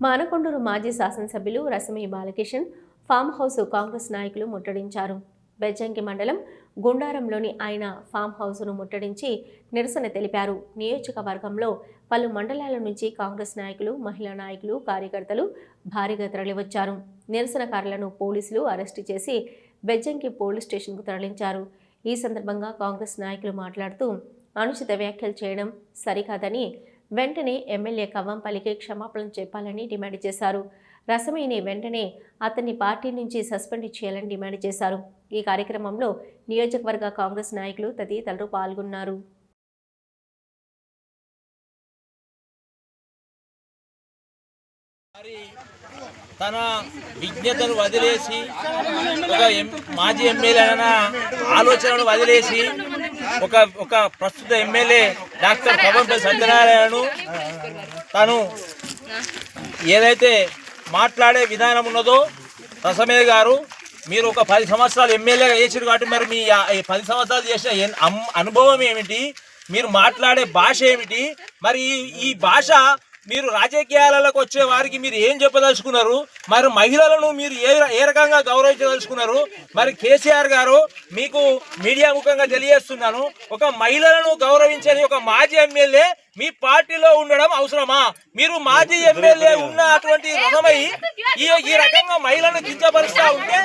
మానకొండూరు మాజీ శాసనసభ్యులు Rasamayi Balakishan farm house Congress నాయకులు ముట్టడించారు. బెజ్జంకి మండలం గుండారంలోని ఆయన ఫామ్ హౌస్ను ముట్టడించి నిరసన తెలిపారు. నియోజకవర్గంలో పలు మండలాల నుంచి కాంగ్రెస్ నాయకులు మహిళా నాయకులు కార్యకర్తలు భారీగా తరలివచ్చారు. నిరసనకారులను పోలీసులు అరెస్టు చేసి బెజ్జంకి పోలీస్ స్టేషన్కు తరలించారు. ఈ సందర్భంగా కాంగ్రెస్ నాయకులు మాట్లాడుతూ అనుచిత వ్యాఖ్యలు చేయడం సరికాదని వెంటనే ఎమ్మెల్యే కవ్వంపల్లికి క్షమాపణ చెప్పాలని డిమాండ్ చేశారు. రసమేని వెంటనే అతన్ని పార్టీ నుంచి సస్పెండ్ చేయాలని డిమాండ్ చేశారు. ఈ కార్యక్రమంలో నియోజకవర్గ కాంగ్రెస్ నాయకులు తదితరులు పాల్గొన్నారు. తన విజ్ఞతను వదిలేసి ఒక మాజీ ఎమ్మెల్యే ఆలోచనను వదిలేసి ఒక ఒక ప్రస్తుత ఎమ్మెల్యే డాక్టర్ కవంపల్లి సత్యనారాయణను తను ఏదైతే మాట్లాడే విధానం ఉన్నదో రసమే గారు మీరు ఒక పది సంవత్సరాలు ఎమ్మెల్యేగా చేసారు కాబట్టి మరి మీ పది సంవత్సరాలు చేసిన అనుభవం ఏమిటి? మీరు మాట్లాడే భాష ఏమిటి? మరి ఈ భాష మీరు రాజకీయాలకు వచ్చే వారికి మీరు ఏం చెప్పదలుచుకున్నారు? మరి మహిళలను మీరు ఏ ఏ రకంగా గౌరవించదలుచుకున్నారు? మరి కేసీఆర్ గారు మీకు మీడియా ముఖంగా తెలియజేస్తున్నాను ఒక మహిళలను గౌరవించని ఒక మాజీ ఎమ్మెల్యే మీ పార్టీలో ఉండడం అవసరమా? మీరు మాజీ ఎమ్మెల్యే ఉన్న అటువంటి రకమై ఈ రకంగా మహిళను కించపరుస్తా ఉంటే